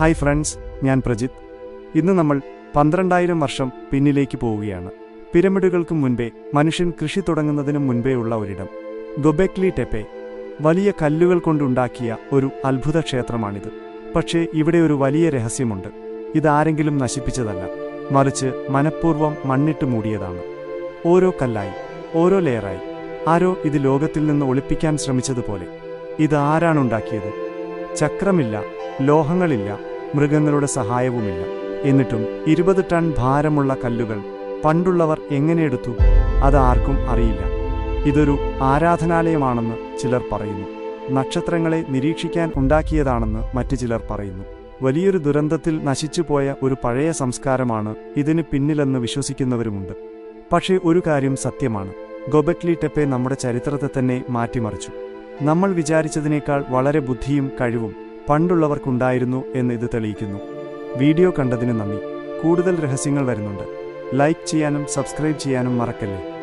Hi friends ഞാൻ പ്രജിത്ത്. ഇന്ന് നമ്മൾ പന്ത്രണ്ടായിരം വർഷം പിന്നിലേക്ക് പോവുകയാണ്. പിരമിഡുകൾക്ക് മുൻപേ മനുഷ്യൻ കൃഷി തുടങ്ങുന്നതിനും മുൻപേ ഉള്ള ഒരിടം. ഗൊബെക്ലി ടെപ്പെ വലിയ കല്ലുകൾ കൊണ്ടുണ്ടാക്കിയ ഒരു അത്ഭുത ക്ഷേത്രമാണിത്. പക്ഷേ ഇവിടെ ഒരു വലിയ രഹസ്യമുണ്ട്. ഇതാരെങ്കിലും നശിപ്പിച്ചതല്ല. മറിച്ച് മനഃപൂർവം മണ്ണിട്ട് മൂടിയതാണ്. ഓരോ കല്ലായി ഓരോ ലെയറായി. ആരോ ഇത് ലോകത്തിൽ നിന്ന് ഒളിപ്പിക്കാൻ ശ്രമിച്ചതുപോലെ. ഇത് ആരാണുണ്ടാക്കിയത്? ചക്രമില്ല ലോഹങ്ങളില്ല മൃഗങ്ങളുടെ സഹായവുമില്ല. എന്നിട്ടും ഇരുപത് ടൺ ഭാരമുള്ള കല്ലുകൾ പണ്ടുള്ളവർ എങ്ങനെ എടുത്തു? അത് ആർക്കും അറിയില്ല. ഇതൊരു ആരാധനാലയമാണെന്ന് ചിലർ പറയുന്നു. നക്ഷത്രങ്ങളെ നിരീക്ഷിക്കാൻ ഉണ്ടാക്കിയതാണെന്ന് മറ്റു ചിലർ പറയുന്നു. വലിയൊരു ദുരന്തത്തിൽ നശിച്ചുപോയ ഒരു പഴയ സംസ്കാരമാണ് ഇതിന് പിന്നിലെന്ന് വിശ്വസിക്കുന്നവരുമുണ്ട്. പക്ഷേ ഒരു കാര്യം സത്യമാണ്. ഗൊബക്ലി ടെപ്പെ നമ്മുടെ ചരിത്രത്തെ തന്നെ മാറ്റിമറിച്ചു. നമ്മൾ വിചാരിച്ചതിനേക്കാൾ വളരെ ബുദ്ധിയും കഴിവും പണ്ടുള്ളവർക്കുണ്ടായിരുന്നു എന്ന് ഇത് തെളിയിക്കുന്നു. വീഡിയോ കണ്ടതിന് നന്ദി. കൂടുതൽ രഹസ്യങ്ങൾ വരുന്നുണ്ട്. ലൈക്ക് ചെയ്യാനും സബ്സ്ക്രൈബ് ചെയ്യാനും മറക്കല്ലേ?